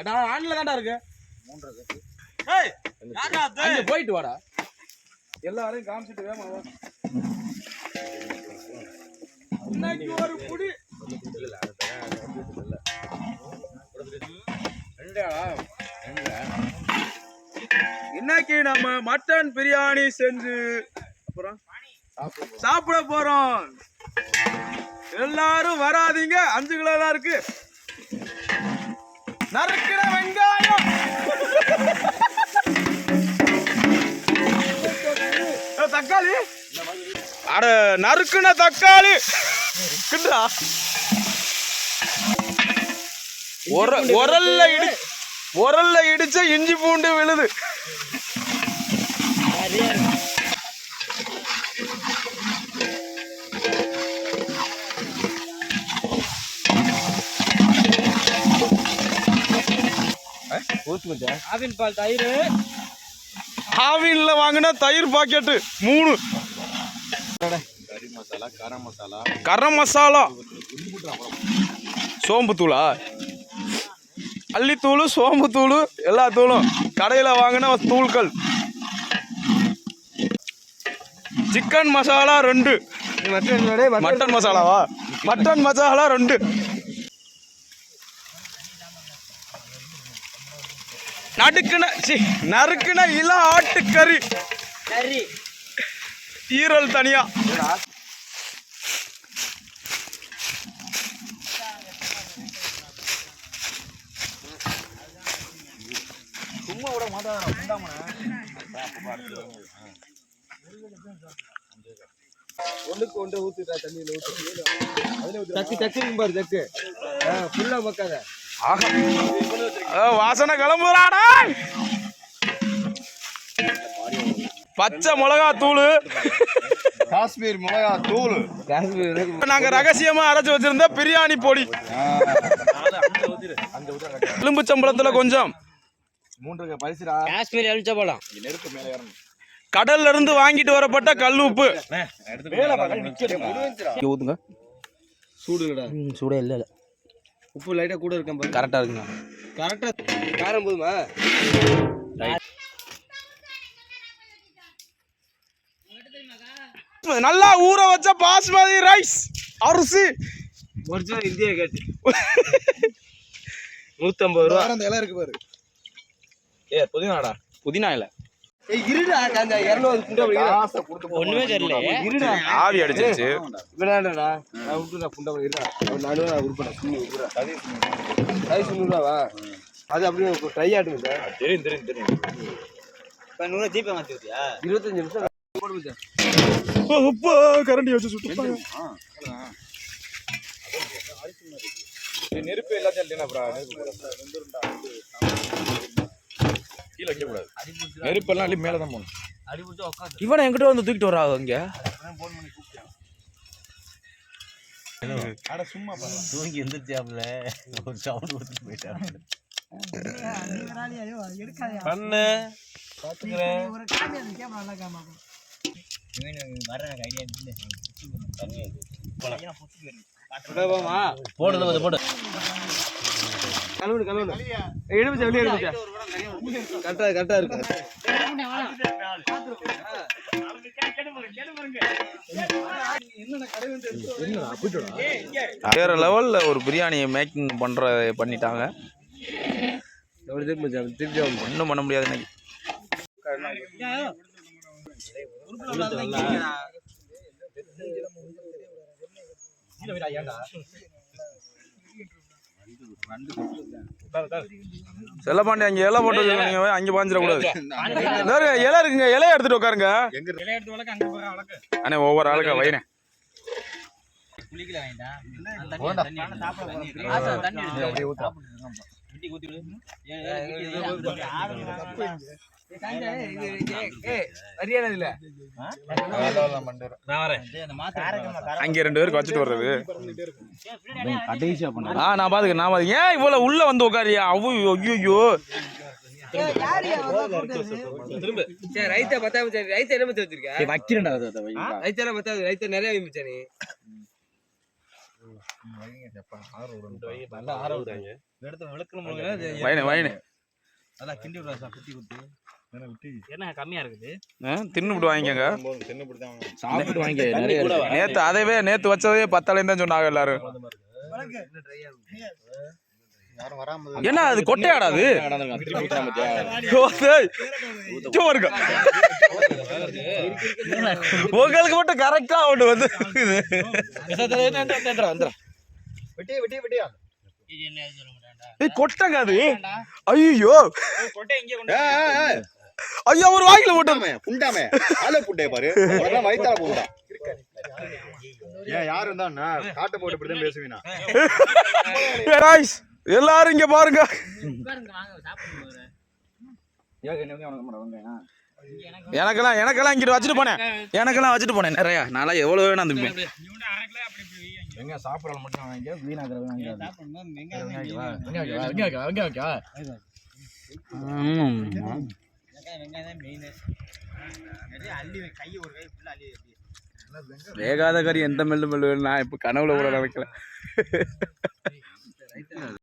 அடா ஆன்ல தான்டா இருக்கு. ஏய் யாரா அது? போயிட்டு வாடா. எல்லாரையும் காமிச்சிட்டு வேமா வா. இன்னைக்கு ஒரு புடி இன்னைக்கு நம்ம மட்டன் பிரியாணி செஞ்சு அப்புறம் சாப்பிட போறோம். எல்லாரும் வராதீங்க. அஞ்சு கிலோ தான் இருக்கு. நறுக்கிற வெங்காயம். தக்காளி? அட நறுக்குன தக்காளி. கிண்டா உரல்ல இடி உரல்ல இடிச்ச இஞ்சி பூண்டு விழுது. ஆவின் பால் தயிர். ஆவின்ல வாங்கின தயிர் பாக்கெட்டு. மூணு. கரம் மசாலா. கரம் மசாலா. சோம்பு தூளா? அல்லித்தூள் சோம்பு தூள் எல்லா தூளும். கடையில் வாங்கின தூள்கள். சிக்கன் மசாலா ரெண்டு. மட்டன் மசாலாவா? மட்டன் மசாலா ரெண்டு. நடுக்குன சி நறுக்குன இள ஆட்டுக்கறி கறி. ஈரல் தனியா. சும்மா விட ஒண்ணுக்கு ஒன்று ஊத்துடா தண்ணியில ஊத்து. தக்கு தக்கு பாரு தக்கு. ஃபுல்லா மக்காத வாசனை கிளம்புறாடா. பச்சை மிளகா தூள் காஷ்மீர் மிளகா தூள் காஷ்மீர் நாங்க ரகசியமா அரைச்சு வச்சிருந்த பிரியாணி பொடி. எலும்புச்சம்பளத்துல கொஞ்சம். மூன்று பரிசுடா காஷ்மீர் எலுமிச்ச பழம் நெருப்பு மேல ஏறணும். கடல்ல இருந்து வாங்கிட்டு வரப்பட்ட கல் உப்பு சூடுடா சூடே இல்ல இல்ல. உப்பு லைட்டா கூட இருக்கேன் பாரு. கரெக்டா இருக்குங்க. கரெக்டா காரம் போதுமா? நல்லா ஊற வச்ச பாஸ்மதி ரைஸ். அரிசி. ஒரிஜினல் இந்தியா கேட்டு. நூத்தம்பது ரூபா. அந்த இலை இருக்கு பாரு. ஏ புதினாடா. புதினா இல்ல இருடா அந்த இரநூறு குண்டா ஒண்ணுமே தெரியல இருடா. ஆவி அடிச்சிருச்சு. நான் விட்டுடா குண்டா இருடா. நடுவே நான் உருப்படா சுண்ணி அது சுண்ணுடாவா அது அப்படியே ட்ரை ஆட்டுங்க தெரியும் தெரியும் தெரியும். இப்போ நூறு ஜிபே மாற்றி ஊற்றியா இருபத்தஞ்சு நிமிஷம் போடு மச்சான். அப்பா கரண்டி வச்சு சுட்டு நெருப்பு எல்லாத்தையும் இல்லைனா அப்புறம் கீழே வைக்க கூடாது நெருப்பு எல்லாம் அள்ளி மேல தான் போகணும். அடி பிடிச்சா உட்காந்து இவனை என்கிட்ட வந்து தூக்கிட்டு வரா இங்க? அட சும்மா பாரு. தூங்கி எந்திரிச்சாப்ல ஒரு சவுண்ட் கொடுத்துட்டு போயிட்டான். பண்ணு. பாத்துக்கிறேன். போடுது போடு கழுவு கழுவு எழுபது வெளியே எழுபது கரெக்டா கரெக்டா இருக்கு. வேற லெவல்ல ஒரு பிரியாணியை மேக்கிங் பண்ற பண்ணிட்டாங்க. எப்படி திருப்பி மச்சான் திருப்பி ஒன்றும் பண்ண முடியாது இன்னைக்கு செல்லப்பாண்டி அங்க இலை போட்டு வச்சிருக்கீங்க அங்க பாஞ்சிடக்கூடாது. இந்தாரு, இலை இருக்குங்க இலையை எடுத்துட்டு உட்காருங்க. அண்ணே ஒவ்வொரு ஆளுக்கு வைனே சரியான இல்ல? அங்க ரெண்டு பேருக்கு வச்சுட்டு வர்றது. ஆ நான் பாத்துக்கிறேன் நான் பாத்துக்கிறேன். ஏன் இவ்வளவு உள்ள வந்து உட்காரியா அவ்வளோ ஐயோ ரைத்த பத்தாம சரி ரைத்த என்ன மச்சான் வச்சிருக்க? வைக்கிறேன்டா ரைத்த பத்தாது ரைத்த நிறைய மச்சான். நல்லா ஆற விடுறாங்க எடுத்து விளக்கணும் வயனு வயனு நல்லா கிண்டி விடுறா சார் குத்தி குத்தி என்ன கம்மியா இருக்குது தின்னுபிட்டு வாங்கிக்கோங்க சாப்பிட்டு வாங்கி நிறைய இருக்கு. நேத்து அதைவே நேத்து வச்சதே பத்தாலையும் தான் சொன்னாங்க எல்லாரும் என்ன அது கொட்டையாடா அது. உங்களுக்கு மட்டும் கரெக்டா ஒன்று வந்து கொட்டைங்க அது ஐயோ ஒரு வாய்க்குல போட்டு புண்டாமே, புண்டாமே. ஆளு புண்டைய பாரு வயித்தால புண்டா. ஏன் யாரு இருந்தா காட்டை போட்டு இப்படிதான் பேசுவீனா ஏய், guys, எல்லாரும் இங்க பாருங்க. எனக்கெல்லாம் எனக்கெல்லாம் இங்கிட்டு வச்சுட்டு போனேன். எனக்கெல்லாம் வச்சுட்டு போனேன் நிறையா. நான்லாம் எவ்வளவு வேணும் அந்த எங்க மட்டும் வாங்க. வேகாத கறி எந்த மெல்லு மெல்லு நான் இப்ப கனவுல கூட நினைக்கல.